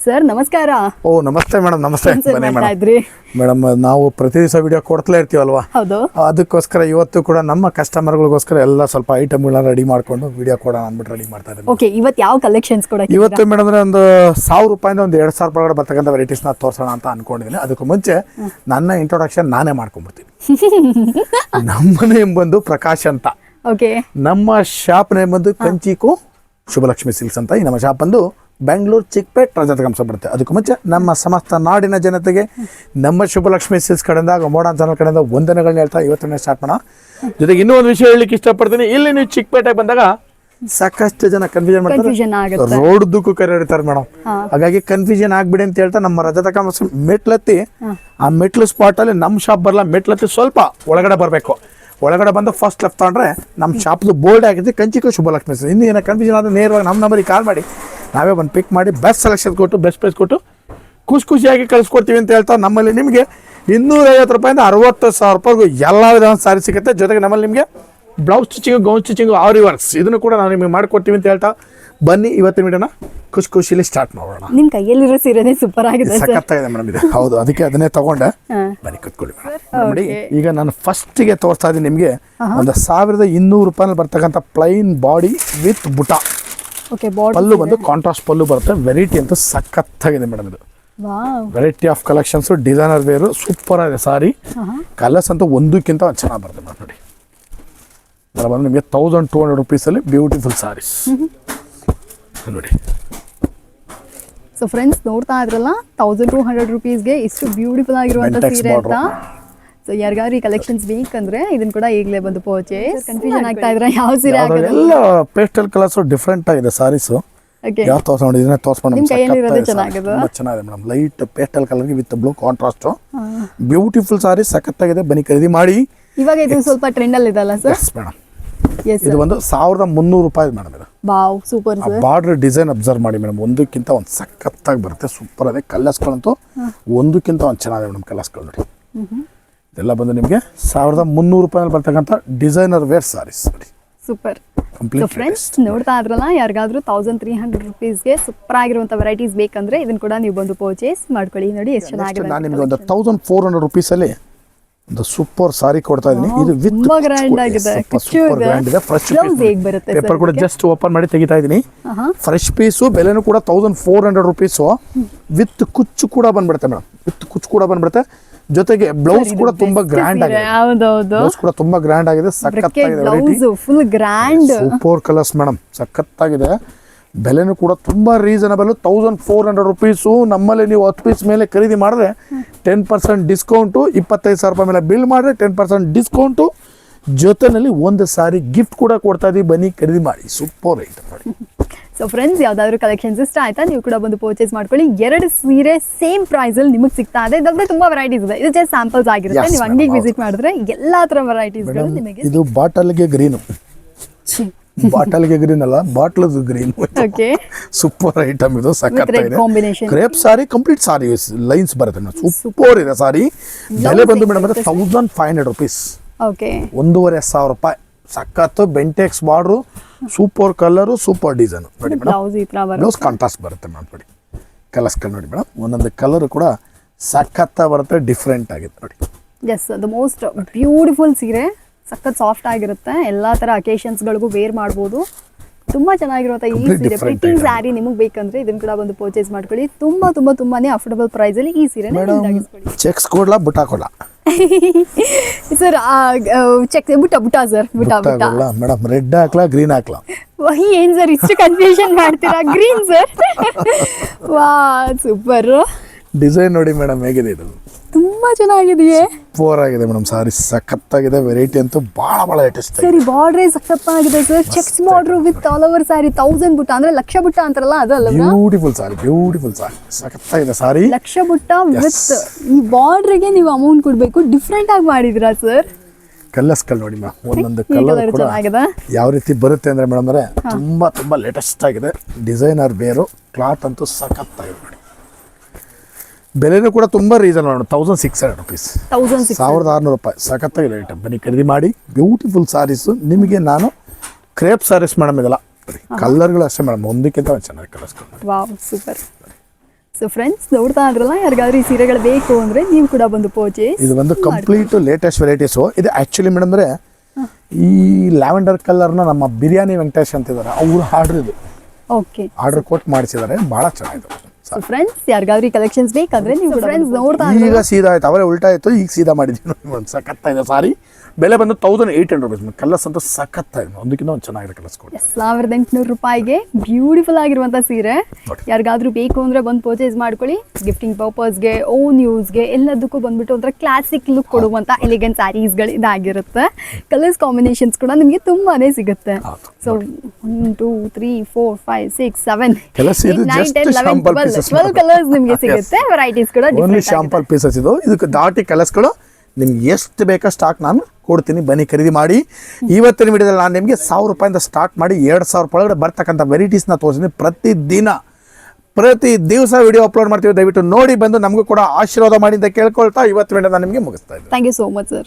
Sir ನಮಸ್ಕಾರ. ಓ ನಮಸ್ತೆ madam ನಮಸ್ತೆ. ಬನ್ನಿ ಮೇಡಮ್. ಮೇಡಮ್ ನಾವು ಪ್ರತಿ ದಿವಸ ವಿಡಿಯೋ ಕೊಡ್ತಲೇ ಇರ್ತೀವಲ್ವಾ? ಹೌದು. ಅದಕ್ಕೋಸ್ಕರ ಇವತ್ತು ಕೂಡ ನಮ್ಮ ಕಸ್ಟಮರ್ಗಳಿಗೋಸ್ಕರ ಎಲ್ಲ ಸ್ವಲ್ಪ ಐಟಮ್ಗಳನ್ನ ರೆಡಿ ಮಾಡ್ಕೊಂಡು ವಿಡಿಯೋ ಕೊಡೋಣ ಅಂದ್ಬಿಟ್ಟು ರೆಡಿ ಮಾಡ್ತಾ ಇದ್ದೀವಿ ಓಕೆ ಇವತ್ತು ಯಾವ ಕಲೆಕ್ಷನ್ಸ್ ಕೂಡ ಇವತ್ತು ಮೇಡಮ್ ಅಂದ್ರೆ ಒಂದು ಸಾವಿರ ರೂಪಾಯಿಂದ ಒಂದು ಎರಡು ಸಾವಿರ ರೂಪಾಯಿ ಬರ್ತಕ್ಕಂಥ ವೆರೈಟೀಸ್ನ ತೋರಿಸೋಣ ಅಂತ ಅನ್ಕೊಂಡಿದ್ದೀನಿ. ಅದಕ್ಕೂ ಮುಂಚೆ ನನ್ನ ಇಂಟ್ರೊಡಕ್ಷನ್ ನಾನೇ ಮಾಡ್ಕೊಂಡ್ಬಿಡ್ತೀನಿ. ನಮ್ಮನೆ ಎಂಬಂದು ಪ್ರಕಾಶ್ ಅಂತ. ಓಕೆ ನಮ್ಮ ಶಾಪ್ ನೇಮ್ ಬಂದು ಕಂಚಿಕು ಶುಭಲಕ್ಷ್ಮಿ ಸಿಲ್ಕ್ಸ್ ಅಂತ ಈ ನಮ್ಮ ಶಾಪ್ ಬಂದು ಬೆಂಗಳೂರು ಚಿಕ್ಕಪೇಟ್ ರಜಾ ಕಂಸ ಬರುತ್ತೆ ಅದಕ್ಕೂ ಮುಂಚೆ ನಮ್ಮ ಸಮಸ್ತ ನಾಡಿನ ಜನತೆಗೆ ನಮ್ಮ ಶುಭಲಕ್ಷ್ಮಿ ಸಿಲ್ಸ್ ಕಡೆಯಿಂದ ಮೋಡನ್ ಚಾನಲ್ ಕಡೆಯಿಂದ ವಂದನೆಗಳನ್ನ ಹೇಳ್ತಾ ಇವತ್ತನೇ ಸ್ಟಾರ್ಟ್ ಮಾಡೋಣ. ಜೊತೆಗೆ ಇನ್ನೂ ಒಂದು ವಿಷಯ ಹೇಳಲಿಕ್ಕೆ ಇಷ್ಟಪಡ್ತೀನಿ. ಇಲ್ಲಿ ನೀವು ಚಿಕ್ಕಪೇಟೆಗೆ ಬಂದಾಗ ಸಾಕಷ್ಟು ಜನ ಕನ್ಫ್ಯೂಷನ್ ಮಾಡ್ತಾರೆ. ರೋಡ್ ದುಕ್ಕು ಕರೆಯುತ್ತಾರೆ ಮೇಡಮ್. ಹಾಗಾಗಿ ಕನ್ಫ್ಯೂಷನ್ ಆಗ್ಬಿಡಿ ಅಂತ ಹೇಳ್ತಾ ನಮ್ಮ ರಜತ ಕಂಸ ಮೆಟ್ಲತ್ತಿ ಆ ಮೆಟ್ಲು ಸ್ಪಾಟ್ ಅಲ್ಲಿ ನಮ್ಮ ಶಾಪ್ ಬರಲ್ಲ ಮೆಟ್ಲತ್ತಿ ಸ್ವಲ್ಪ ಒಳಗಡೆ ಬರಬೇಕು. ಒಳಗಡೆ ಬಂದು ಫಸ್ಟ್ ಲೆಫ್ಟ್ ತಗೊಂಡ್ರೆ ನಮ್ಮ ಶಾಪ್ದು ಬೋರ್ಡ್ ಆಗಿದೆ ಕಂಚಿಕ ಶುಭಲಕ್ಷ್ಮಿ ಇನ್ನು ಏನೋ ಕನ್ಫ್ಯೂಷನ್ ಆದರೆ ನೇರವಾಗಿ ನಮ್ಮ ನಂಬರಿಗೆ ಕಾಲ್ ಮಾಡಿ. ನಾವೇ ಒಂದು ಪಿಕ್ ಮಾಡಿ ಬೆಸ್ಟ್ ಸೆಲೆಕ್ಷನ್ ಕೊಟ್ಟು ಬೆಸ್ಟ್ ಪ್ರೈಸ್ ಕೊಟ್ಟು ಖುಷಿ ಖುಷಿಯಾಗಿ ಕಳಿಸ್ಕೊಡ್ತೀವಿ ಅಂತ ಹೇಳ್ತಾ ನಮ್ಮಲ್ಲಿ ನಿಮಗೆ ಇನ್ನೂರೈವತ್ತು ರೂಪಾಯಿಂದ ಅರವತ್ತು ಸಾವಿರ ರೂಪಾಯಿಗೂ ಎಲ್ಲ ವಿಧವಾದ ಸಾರಿ ಸಿಗುತ್ತೆ. ಜೊತೆಗೆ ನಮ್ಮಲ್ಲಿ ನಿಮಗೆ ಬ್ಲೌಸ್ ಸ್ಟಿಚಿಂಗು ಗೌನ್ ಸ್ಟಿಚಿಂಗು ಆರಿ ವರ್ಕ್ಸ್ ಇದನ್ನು ಕೂಡ ನಾವು ನಿಮಗೆ ಮಾಡಿಕೊಡ್ತೀವಿ ಅಂತ ಹೇಳ್ತಾ ಬನ್ನಿ ಇವತ್ತಿನ ವಿಡಿಯೋನ. ಖುಷಿ ಖುಷಿಲಿ ಸ್ಟಾರ್ಟ್ ಮಾಡೋಣ. ನಿಮ್ಮ ಕೈಯಲ್ಲಿರೋ ಸೀರೆನೇ ಸೂಪರ್ ಆಗಿದೆ ಸಖತ್ತಾಗಿದೆ ಮೇಡಮ್ ಇದು. ಹೌದು ಅದಕ್ಕೆ ಅದನ್ನೇ ತಗೊಂಡೆ. ಬನ್ನಿ ಕುತ್ಕೊಳ್ಳಿ ಮೇಡಮ್ ನೋಡಿ ಈಗ ನಾನು ಫಸ್ಟಿಗೆ ತೋರಿಸ್ತಾ ಇದ್ದೀನಿ ನಿಮಗೆ ಒಂದು ಸಾವಿರದ ಇನ್ನೂರು ರೂಪಾಯಲ್ಲಿ ಬರ್ತಕ್ಕಂಥ ಪ್ಲೈನ್ ಬಾಡಿ ವಿತ್ ಬುಟ. ಓಕೆ ಪಲ್ಲು ಬಂದು ಕಾಂಟ್ರಾಸ್ಟ್ ಪಲ್ಲು ಬರುತ್ತೆ. ವೆರೈಟಿ ಅಂತೂ ಸಖತ್ತಾಗಿದೆ ಮೇಡಮ್ ಇದು. Variety of collections designer wear super ಆಗಿದೆ ಸಾರಿ ಕಲರ್ಸ್ ಅಂತೂ ಒಂದಕ್ಕಿಂತ ಒಂದು ಚೆನ್ನಾಗಿ ಬರುತ್ತೆ ಮೇಡಮ್ ನೋಡಿ. ಅದರ ಬಂದು ನಿಮಗೆ ತೌಸಂಡ್ ಟೂ ಹಂಡ್ರೆಡ್ ರುಪೀಸಲ್ಲಿ ಬ್ಯೂಟಿಫುಲ್ ಸಾರೀಸ್ ನೋಡಿ. ಸೊ ಫ್ರೆಂಡ್ಸ್ ನೋಡ್ತಾ ಇದ್ರಲ್ಲ ತೌಸಂಡ್ ಟೂ ಹಂಡ್ರೆಡ್ ರುಪೀಸ್ಗೆ ಇಷ್ಟು ಬ್ಯೂಟಿಫುಲ್ ಆಗಿರುವಂತ ಸೀರೆ ಅಂತ. ಸೊ ಯಾರಿಗಾದ್ರೂ ಈ ಕಲೆಕ್ಷನ್ಸ್ ಬೇಕಂದ್ರೆ ಇದನ್ನ ಕೂಡ ಈಗಲೇ ಬಂದು ಪರ್ಚೇಸ್ ಕನ್ಫ್ಯೂಷನ್ ಆಗ್ತಾ ಇದ್ರೆ ಯಾವ ಸೀರೆ ಎಲ್ಲ ಪೇಸ್ಟಲ್ ಕಲರ್ಸ್ ಡಿಫ್ರೆಂಟ್ ಆಗಿದೆ ಸಾರೀಸು ಓಕೆ ಯಾವ ತೋರ್ಸ್ ನೋಡಿ ಇದನ್ನೇ ತೋರ್ಸ್ಕೊಂಡು ನಿಮ್ ಕೈಯಲ್ಲಿರೋದೇ ಚೆನ್ನಾಗಿದೆ. ತುಂಬ ಚೆನ್ನಾಗಿದೆ madam. Light pastel colour with blue contrast beautiful sari ಸಖತ್ತಾಗಿದೆ ಬನ್ನಿ ಖರೀದಿ ಮಾಡಿ. ಇವಾಗ ಇದು ಸ್ವಲ್ಪ ಟ್ರೆಂಡ್ ಅಲ್ಲಿ ಇದಲ್ಲ ಸರ್ ಎಸ್ ಮೇಡಮ್ ಎಸ್ ಇದು ಒಂದು ಸಾವಿರದ ಮುನ್ನೂರು ರೂಪಾಯಿ ಮೇಡಮ್ ಇದು. Wow super sir border design observe ಮಾಡಿ ಮೇಡಮ್ ಒಂದಕ್ಕಿಂತ ಒಂದು ಸಖತ್ತಾಗಿ ಬರುತ್ತೆ ಸೂಪರ್ ಅದೇ ಕಲರ್ಸ್ಗಳಂತೂ ಒಂದಕ್ಕಿಂತ ಒಂದು ಚೆನ್ನಾಗಿದೆ ಮೇಡಮ್ ಕಲರ್ಸ್ಗಳು ನೋಡಿ. ಇದೆಲ್ಲ ಬಂದು ನಿಮಗೆ ಸಾವಿರದ ಮುನ್ನೂರು ರೂಪಾಯಲ್ಲಿ ಬರ್ತಕ್ಕಂಥ ಡಿಸೈನರ್ ವೇರ್ ಸಾರೀಸ್. ನೋಡಿ ಸೂಪರ್. ಸೊ ಫ್ರೆಂಡ್ಸ್ ನೋಡ್ತಾ ಇದ್ರಲ್ಲ ಯಾರಿಗಾದ್ರೂ ತೌಸಂಡ್ ತ್ರೀ ಹಂಡ್ರೆಡ್ ರುಪೀಸ್ಗೆ ಸೂಪರ್ ಆಗಿರುವಂಥ ವೆರೈಟೀಸ್ ಬೇಕಂದ್ರೆ ಇದನ್ನ ಕೂಡ ನೀವು ಬಂದು ಪರ್ಚೇಸ್ ಮಾಡ್ಕೊಳ್ಳಿ. ನೋಡಿ ಎಷ್ಟು ಚೆನ್ನಾಗಿದೆ ನಾನು ನಿಮಗೆ ಒಂದು ತೌಸಂಡ್ ಫೋರ್ ಹಂಡ್ರೆಡ್ ರುಪೀಸಲ್ಲಿ ಒಂದು ಸೂಪರ್ ಸಾರಿ ಕೊಡ್ತಾ ಇದ್ದೀನಿ ಇದು ವಿತ್ ಗ್ರ್ಯಾಂಡ್ ಆಗಿದೆ. ಸೂಪರ್. ಗ್ರ್ಯಾಂಡ್ ಇದೆ. ಫ್ರೆಶ್ ಪೀಸ್ ಹೇಗ್ ಬರುತ್ತೆ ಪೇಪರ್ ಕೂಡ? ಜಸ್ಟ್ ಓಪನ್ ಮಾಡಿ ತೆಗಿತಾ ಇದ್ದೀನಿ ಫ್ರೆಶ್ ಪೀಸು ಬೆಲೆನೂ ಕೂಡ thousand four hundred rupees with ಕುಚ್ಚು ಕೂಡ ಬಂದ್ಬಿಡುತ್ತೆ ಮೇಡಮ್ ವಿತ್ ಕುಚ್ಚು ಕೂಡ ಬಂದ್ಬಿಡುತ್ತೆ. ಜೊತೆಗೆ ಬ್ಲೌಸ್ ಕೂಡ ತುಂಬಾ ಗ್ರ್ಯಾಂಡ್ ಆಗಿದೆ. ಬ್ಲೌಸ್ ಕೂಡ ತುಂಬಾ ಗ್ರ್ಯಾಂಡ್ ಆಗಿದೆ ಸಖತ್ತಾಗಿದೆ variety full grand super colours madam ಸಖತ್ತಾಗಿದೆ. ಬೆಲೆನೂ ಕೂಡ ತುಂಬಾ reasonable thousand four hundred rupees ನಮ್ಮಲ್ಲಿ ನೀವು ಹತ್ತು ಪೀಸ್ ಮೇಲೆ ಖರೀದಿ ಮಾಡಿದ್ರೆ ಟೆನ್ ಪರ್ಸೆಂಟ್ ಡಿಸ್ಕೌಂಟು ಇಪ್ಪತ್ತೈದು ಸಾವಿರ ರೂಪಾಯಿ ಮೇಲೆ ಬಿಲ್ ಮಾಡಿದ್ರೆ ಟೆನ್ ಪರ್ಸೆಂಟ್ ಡಿಸ್ಕೌಂಟು ಜೊತೆಯಲ್ಲಿ ಒಂದು ಸಾರಿ ಗಿಫ್ಟ್ ಕೂಡ ಕೊಡ್ತಾ ಇದ್ದೀವಿ ಬನ್ನಿ ಖರೀದಿ ಮಾಡಿ. ಸೂಪರ್ ಐಟಮ್ ನೋಡಿ ಸೊ ಫ್ರೆಂಡ್ಸ್ ಯಾವ್ದಾದ್ರು ಕಲೆಕ್ಷನ್ಸ್ ಇಷ್ಟ ಆಯ್ತಾ? ನೀವು ಕೂಡ ಬಂದು ಪರ್ಚೇಸ್ ಮಾಡ್ಕೊಳ್ಳಿ. ಎರಡು ಸೀರೆ ಸೇಮ್ ಪ್ರೈಸ್ ಅಲ್ಲಿ ನಿಮಗೆ ಸಿಗ್ತಾ ಇದೆ. ಇದಾದ್ರೆ ತುಂಬಾ ವೆರೈಟೀಸ್ ಇದೆ. ಇದು ಜಸ್ಟ್ ಸ್ಯಾಂಪಲ್ಸ್ ಆಗಿರುತ್ತೆ. ನೀವು ಅಂಗಡಿಗೆ ವಿಸಿಟ್ ಮಾಡಿದ್ರೆ ಎಲ್ಲಾ ತರ ಮೇಡಮ್ ನಿಮಗೆ ಇದು ಬಾಟಲ್ಗೆ ಗ್ರೀನು ಬಾಟಲ್ಗೆ ಗ್ರೀನ್ ಅಲ್ಲ bottle green okay super item ಇದು ಸಖತ್ತಾಗಿದೆ combination crepe sari complete sari lines ಬರುತ್ತೆ ಸೂಪರ್ ಇದೆ ಸಾರಿ ಬೆಲೆ ಬಂದು ಮೇಡಮ್ ಅಂದ್ರೆ thousand five hundred rupees okay ಒಂದೂವರೆ ಸಾವಿರ ರೂಪಾಯಿ. ಸಖತ್ತು Bentex border super colour super design ನೋಡಿ ಮೇಡಮ್. ಬ್ಲೌಸ್ ಕಾಂಟ್ರಾಸ್ಟ್ ಬರುತ್ತೆ. ಮೇಡಮ್ ನೋಡಿ. ಕಲರ್ಸ್ಗಳು ನೋಡಿ ಮೇಡಮ್. ಒಂದೊಂದು ಕಲರ್ ಕೂಡ ಸಖತ್ತ ಬರುತ್ತೆ ಡಿಫ್ರೆಂಟ್ ಆಗಿದೆ ನೋಡಿ. ಎಸ್ ದ ಮೋಸ್ಟ್ ಬ್ಯೂಟಿಫುಲ್ ಸೀರೆ ಸಖತ್ ಸಾಫ್ಟ್ ಆಗಿರುತ್ತೆ. ಎಲ್ಲಾ ತರ ಅಕೇಶನ್ಸ್ಗಳಿಗೂ ಗಳಿಗೂ ವೇರ್ ಮಾಡ್ಬೋದು. ತುಂಬಾ ಚೆನ್ನಾಗಿರುವಂತ ಈ ಸೀರೆ ಪ್ರತಿ ಪ್ರಿಟಿ. ಸ್ಯಾರಿ ನಿಮಗೆ ಬೇಕಂದ್ರೆ ಇದನ್ನ ಕೂಡ ಬಂದು ಪರ್ಚೇಸ್ ಮಾಡ್ಕೊಳ್ಳಿ. ತುಂಬಾ ತುಂಬಾ ತುಂಬಾನೇ ಅಫೋರ್ಡಬಲ್ ಪ್ರೈಸ್ ಅಲ್ಲಿ ಈ ಸೀರೆ ಚೆಕ್ಸ್ ಕೊಡ್ಲಾ ಬುಟ್ಟ ಕೊಡ್ಲಾ? ಸರ್ ಚೆಕ್ ಬುಟ್ಟ ಬುಟ್ಟ ಸರ್ ಬುಟ್ಟ ಬುಟ್ಟ ಬುಟ್ಟ ಮೇಡಮ್ ರೆಡ್ ಹಾಕ್ಲಾ ಗ್ರೀನ್ ಹಾಕ್ಲಾ? ವಹಿ ಏನ್ ಸರ್ ಇಷ್ಟು ಕನ್ಫ್ಯೂಷನ್ ಮಾಡ್ತೀರಾ? ಗ್ರೀನ್ ಸರ್ ವಾ ಸೂಪರ್ ಡಿಸೈನ್ ನೋಡಿ ಮೇಡಮ್ ಹೇಗಿದೆ ಇದು? ತುಂಬಾ ಚೆನ್ನಾಗಿದೆಯೇ? ಸೂಪರ್ ಆಗಿದೆ ಮೇಡಮ್. ಸಾರಿ ಸಖತ್ತಾಗಿದೆ. ವೆರೈಟಿ ಅಂತೂ ಭಾಳ ಭಾಳ ಲೇಟೆಸ್ಟ್ ಸರಿ ಬಾರ್ಡರ್ ಬಾರ್ಡ್ರೇ ಸಖತ್ತಾಗಿದೆ sir checks border with all over sari thousand ಬುಟ್ಟ ಅಂದ್ರೆ ಲಕ್ಷ ಬುಟ್ಟ ಅಂತಾರಲ್ಲ ಅದು ಅಲ್ಲ ಬ್ಯೂಟಿಫುಲ್ ಸಾರಿ ಬ್ಯೂಟಿಫುಲ್ ಸಾರಿ ಸಖತ್ತಾಗಿದೆ ಸಾರಿ ಲಕ್ಷ ಬುಟ್ಟ. ವಿತ್ ಈ ಬಾರ್ಡ್ರಿಗೆ ನೀವು ಅಮೌಂಟ್ ಕೊಡಬೇಕು. ಡಿಫರೆಂಟ್ ಆಗಿ ಮಾಡಿದ್ರಾ ಸರ್ ಕಲರ್ಸ್ಗಳು ನೋಡಿ ಮ್ಯಾಮ್ ಒಂದೊಂದು ಕಲರ್ ಕೂಡ ಯಾವ ರೀತಿ ಬರುತ್ತೆ ಅಂದ್ರೆ ಮೇಡಮ್ ಅಂದ್ರೆ ತುಂಬಾ ತುಂಬಾ ಲೇಟೆಸ್ಟ್ ಆಗಿದೆ. ಡಿಸೈನರ್ ಬೇರು ಕ್ಲಾತ್ ಅಂತೂ ಸಖತ್ತಾಗಿದೆ ನೋಡಿ. ಬೆಲೆನೂ ಕೂಡ ತುಂಬಾ ರೀಸನ್ ಮಾಡೋಣ thousand six hundred rupees thousand ಸಾವಿರದ ಆರುನೂರು ರೂಪಾಯಿ. ಸಖತ್ತಾಗಿದೆ ಐಟಮ್ ಬನ್ನಿ ಖರೀದಿ ಮಾಡಿ. ಬ್ಯೂಟಿಫುಲ್ ಸಾರೀಸು ನಿಮಗೆ ನಾನು ಕ್ರೇಪ್ ಸಾರೀಸ್ ಮೇಡಮ್ ಇದೆಲ್ಲ. ಕಲರ್ಗಳು ಅಷ್ಟೇ ಮೇಡಮ್ ಒಂದಕ್ಕಿಂತ ಚೆನ್ನಾಗಿ ಕಲರ್ಸ್ಕೊಂಡು ವಾವ್ ಸೂಪರ್ ಸೊ ಫ್ರೆಂಡ್ಸ್ ನೋಡ್ತಾ ಇದ್ರಲ್ಲ ಯಾರಿಗಾದ್ರೂ ಈ ಸೀರೆಗಳು ಬೇಕು ಅಂದ್ರೆ ನೀವು ಕೂಡ ಬಂದು ಪರ್ಚೇಸ್ ಇದು ಒಂದು ಕಂಪ್ಲೀಟ್ ಲೇಟೆಸ್ಟ್ ವೆರೈಟೀಸು ಇದು ಆ್ಯಕ್ಚುಲಿ ಮೇಡಮ್ ಅಂದರೆ ಈ ಲ್ಯಾವೆಂಡರ್ ಕಲರ್ನ ನಮ್ಮ ಬಿರಿಯಾನಿ ವೆಂಕಟೇಶ್ ಅಂತಿದ್ದಾರೆ. ಅವರು ಆರ್ಡ್ರ್ ಇದು ಓಕೆ ಆರ್ಡರ್ ಕೊಟ್ಟು ಮಾಡಿಸಿದ್ದಾರೆ. ಭಾಳ ಚೆನ್ನಾಗಿದೆ. ಫ್ರೆಂಡ್ಸ್ ಯಾರಿಗಾದ್ರೂ ಕಲೆಕ್ಷನ್ಸ್ ಬೇಕಾದ್ರೆ ನೀವು ಫ್ರೆಂಡ್ಸ್ ನೋಡ್ತಾ ಈಗ ಸೀದಾ ಆಯ್ತು. ಅವರೇ ಉಲ್ಟಾ ಆಯ್ತು ಈಗ ಸೀದಾ ಮಾಡಿದ್ವಿ ಇದೆ ಸಖತ್ತಾಗಿದೆ ಸಾರಿ. ಬೆಲೆ ಬಂದು thousand eight hundred rupees colours ಅಂತೂ ಸಖತ್ತಾಗಿ ಒಂದಕ್ಕಿಂತ ಒಂದು ಚೆನ್ನಾಗಿದೆ ಕಲರ್ಸ್ ಕೊಡಿ. ಸಾವಿರದ ಎಂಟುನೂರು ರೂಪಾಯಿಗೆ ಬ್ಯೂಟಿಫುಲ್ ಆಗಿರುವಂಥ ಸೀರೆ. ಯಾರಿಗಾದ್ರೂ ಬೇಕು ಅಂದರೆ ಬಂದು ಪರ್ಚೇಸ್ ಮಾಡ್ಕೊಳ್ಳಿ. ಗಿಫ್ಟಿಂಗ್ ಪರ್ಪಸ್ಗೆ ಓನ್ ಯೂಸ್ಗೆ ಎಲ್ಲದಕ್ಕೂ ಬಂದ್ಬಿಟ್ಟು ಒಂಥರ ಕ್ಲಾಸಿಕ್ ಲುಕ್ ಕೊಡುವಂಥ ಎಲಿಗೆಂಟ್ ಸ್ಯಾರೀಸ್ಗಳು ಇದಾಗಿರುತ್ತೆ. ಕಲರ್ಸ್ ಕಾಂಬಿನೇಷನ್ಸ್ ಕೂಡ ನಿಮಗೆ ತುಂಬಾನೇ ಸಿಗುತ್ತೆ. So one two three four five six seven nine just sample twelve colours ನಿಮಗೆ. ಸಿಗುತ್ತೆ. ವೆರೈಟೀಸ್ ಕೂಡ. ಶಾಂಪಲ್ ಪೀಸಸ್ ಇದು. ಇದಕ್ಕೆ ದಾಟಿ ಕಲರ್ಸ್ಗಳು ನಿಮ್ಗೆ ಎಷ್ಟು ಬೇಕೋ ಸ್ಟಾಕ್ ನಾನು ಕೊಡ್ತೀನಿ. ಬನ್ನಿ ಖರೀದಿ ಮಾಡಿ. ಇವತ್ತಿನ ವಿಡಿಯೋದಲ್ಲಿ ನಾನು ನಿಮಗೆ ಸಾವಿರ ರೂಪಾಯಿಂದ ಸ್ಟಾರ್ಟ್ ಮಾಡಿ ಎರಡು ಸಾವಿರ ರೂಪಾಯಿ ಒಳಗಡೆ ಬರ್ತಕ್ಕಂಥ ವೆರೈಟೀಸ್ನ ತೋರಿಸ್ತೀನಿ. ಪ್ರತಿದಿನ, ಪ್ರತಿ ದಿವಸ ವಿಡಿಯೋ ಅಪ್ಲೋಡ್ ಮಾಡ್ತೀವಿ. ದಯವಿಟ್ಟು ನೋಡಿ ಬಂದು ನಮಗೂ ಕೂಡ ಆಶೀರ್ವಾದ ಮಾಡಿ ಅಂತ ಕೇಳ್ಕೊಳ್ತಾ ಇವತ್ತು ವಿಡಿಯೋ ನಾನು ನಿಮಗೆ ಮುಗಿಸ್ತಾ ಇದ್ದೀನಿ. Thank you so much sir